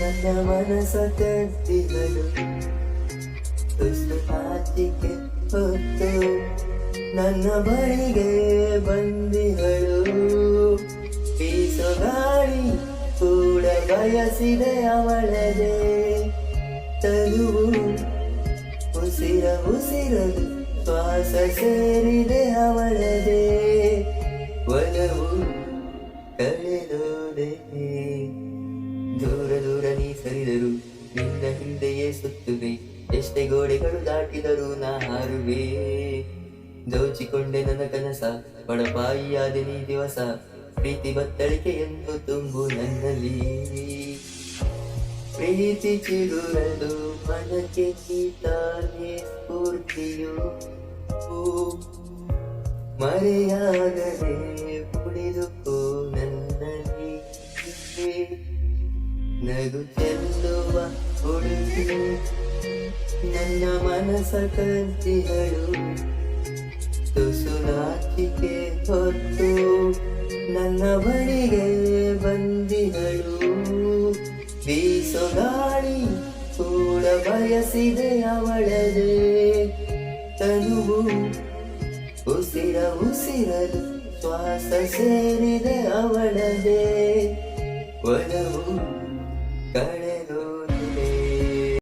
ನನ್ನ ಮನಸ ತುಸು ಹೊತ್ತು ನನ್ನ ಬಳಿಗೆ ಬಂದಿಗಳು ಬೀಸೋ ಕೂಡ ಬಯಸಿದೆ ಅವಳದೆ ತನುವು ಉಸಿರ ಉಸಿರಲು ಶ್ವಾಸ ಸೇರಿದೆ ಅವಳದೆ ಕಳೆದೋದೆ ದೂರ ದೂರ ನೀ ಸರಿದರು ನಿನ್ನ ಹಿಂದೆಯೇ ಸುತ್ತುವೆ. ಎಷ್ಟೇ ಗೋಡೆಗಳು ದಾಟಿದರೂ ನಾ ಹಾರುವೆ. ದೋಚಿಕೊಂಡೆ ನನ್ನ ಕನಸ. ಬಡಪಾಯಿಯಾದ ನೀ ದಿವಸ. ಪ್ರೀತಿ ಬತ್ತಳಿಕೆಯನ್ನು ತುಂಬು ನನ್ನಲ್ಲಿ. ಪ್ರೀತಿ ಚಿಗುರಲು ಮನಕ್ಕೆ ಗೀತಾನೆ ಸ್ಫೂರ್ತಿಯು. ಮರೆಯಾಗದೆ ಉಳಿದುಕೋ ನಗು ಚೆಲ್ಲುವ ಹುಡುಗಿ. ನನ್ನ ಮನಸ ಕಂತಿಗಳು ತುಸು ನಾಚಿಕೆ ಹೊತ್ತು ನನ್ನ ಬಳಿಗೆ ಬಂದಿಗಳು. ಬೀಸೋ ಗಾಳಿ ಕೂಡ ಬಯಸಿದೆ ಅವಳದೆ. ತನುವು ಉಸಿರ ಉಸಿರಲು ಶ್ವಾಸ ಸೇರಿದೆ ಅವಳದೆ. ಒಲವು But